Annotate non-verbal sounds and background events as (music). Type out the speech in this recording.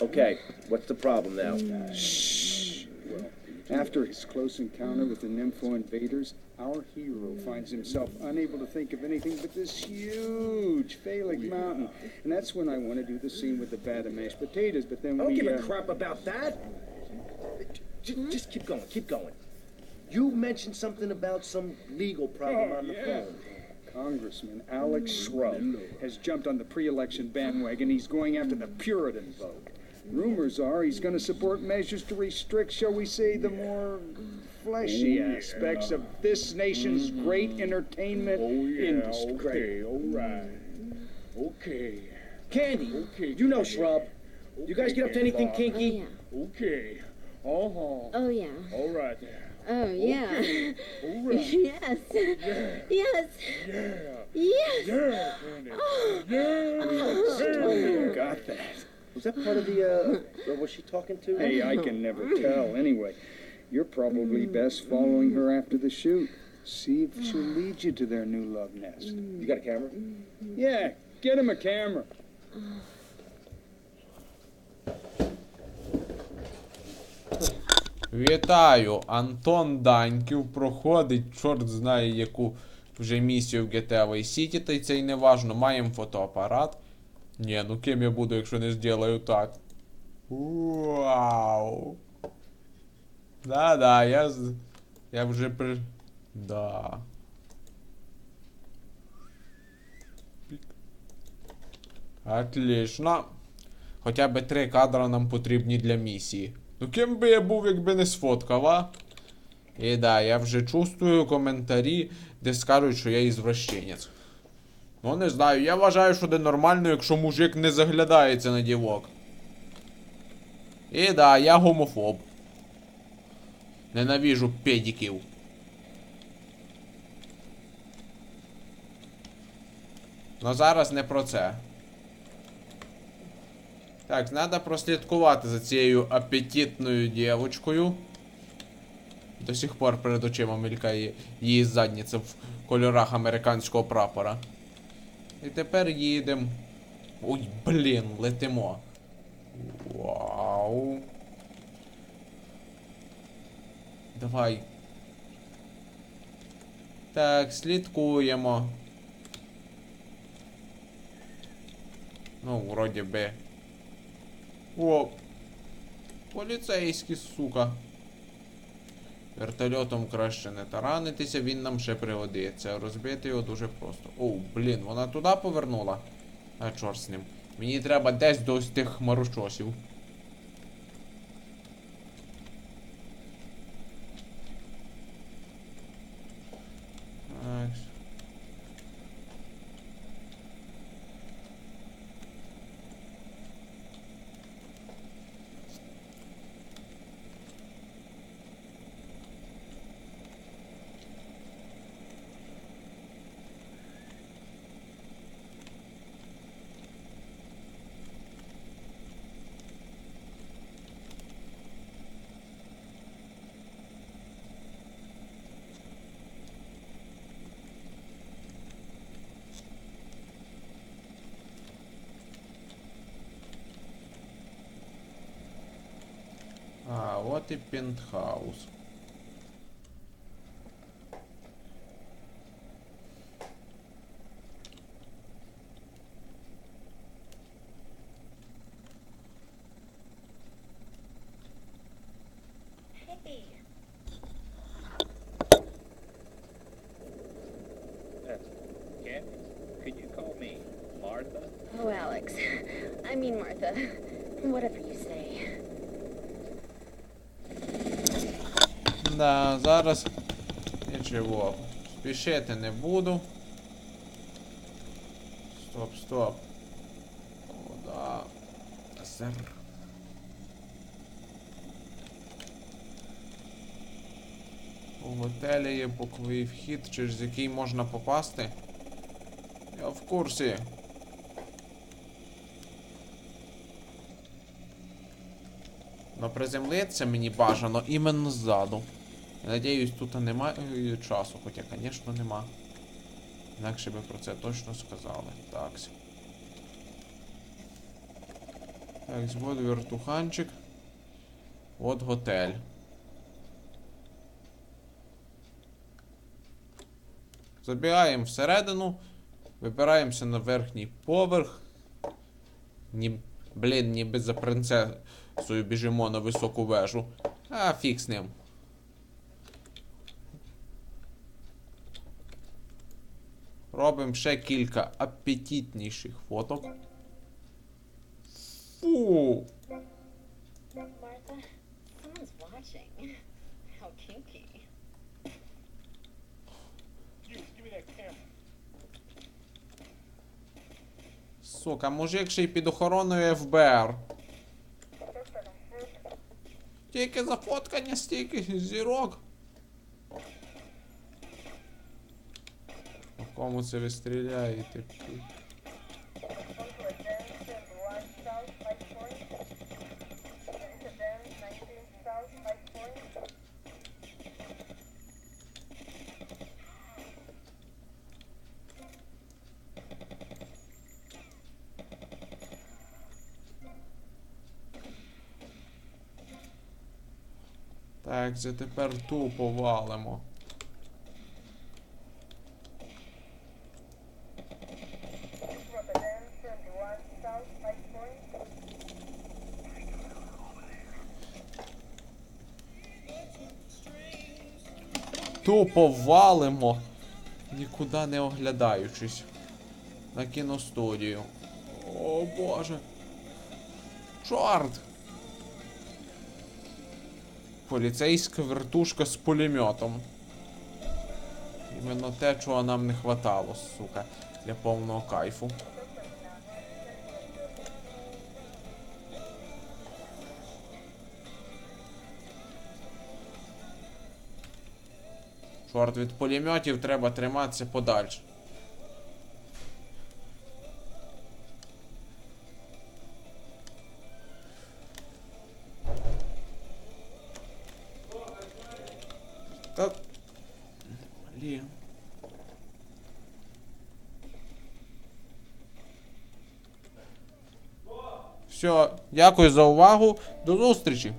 Okay, what's the problem now? Shh. After his close encounter with the Nympho invaders, our hero finds himself unable to think of anything but this huge phallic mountain. And that's when I want to do the scene with the bad and mashed potatoes, but then I don't we. give a uh, crap about that. Just, just keep going, keep going. You mentioned something about some legal problem on the phone. Congressman Alex Shrub has jumped on the pre-election bandwagon. He's going after the Puritan vote. Rumors are he's going to support measures to restrict, shall we say, the more fleshy aspects of this nation's great entertainment industry. Okay, all right. Okay, Candy, Okay. you know Shrub. You guys get up to anything Oh, kinky? yeah. okay. Uh-huh. Oh, yeah. All right. Oh, yeah. All (laughs) right. (laughs) yes. Yes. Yeah. Yes. Yeah, Candy. Oh, you got that. Was that part of the, uh, or was she talking to? Hey, I can never tell. Anyway, you're probably best following her after the shoot. See if she'll lead you to their new love nest. You got a camera? Yeah, get him a camera. Вітаю! Антон Даньків проходить, чорт знає яку вже місію в GTA Vice City, та й це й не важно. Маємо фотоапарат. Ні, ну ким я буду, якщо не зроблю так. Вау! Да-да, я Я вже при. Да. Отлично. Хоча б три кадра нам потрібні для місії. Ну ким би я був, якби не сфоткав, а? І да, я вже чувствую коментарі, де скажуть, що я ізвращенець. Ну не знаю, я вважаю, що це нормально, якщо мужик не заглядається на дівок. І да, я гомофоб. Ненавіжу педиків. Ну зараз не про це. Так, треба прослідкувати за цією апетитною дівочкою. До сих пор перед очима мелькає її задниця в кольорах американського прапора. І тепер їдемо. Ой, блін, летимо. Вау. Давай. Так, слідкуємо. Ну, вроді би. О! Поліцейський, сука. Вертольотом краще не таранитися, він нам ще пригодиться. Розбити його дуже просто. Оу, блін, вона туди повернула. А чорт з ним. Мені треба десь до тих хмарочосів. А, от і пентхаус. Candy, could you call me Martha? Oh, Alex. (laughs) I mean, Martha. (laughs) Whatever you say. Да, зараз нічого. Спішити не буду. Стоп, стоп. Куда? Зер. У готелі є боковий вхід, через який можна попасти. Я в курсі. Но приземлитися мені бажано іменно ззаду. Надіюсь, тут немає часу, хоча, звісно, нема. Інакше би про це точно сказали. Так. Так, от вертуханчик. От готель. Забігаємо всередину, вибираємося на верхній поверх. Ні, блін, ніби за принцесою біжимо на високу вежу. А, фіг з ним. Робимо ще кілька апетитніших фоток. Фу. Сука, мужик ще й під охороною ФБР. Тільки зафоткання стільки зірок. Кому це ви стріляєте? Так, це тепер тупо валимо. Тупо валимо, нікуди не оглядаючись. На кіностудію. О боже. Чорт! Поліцейська вертушка з пулеметом. Іменно те, чого нам не хватало, сука, для повного кайфу. Чорт, від пулеметів треба триматися подальше. Все, дякую за увагу. До зустрічі!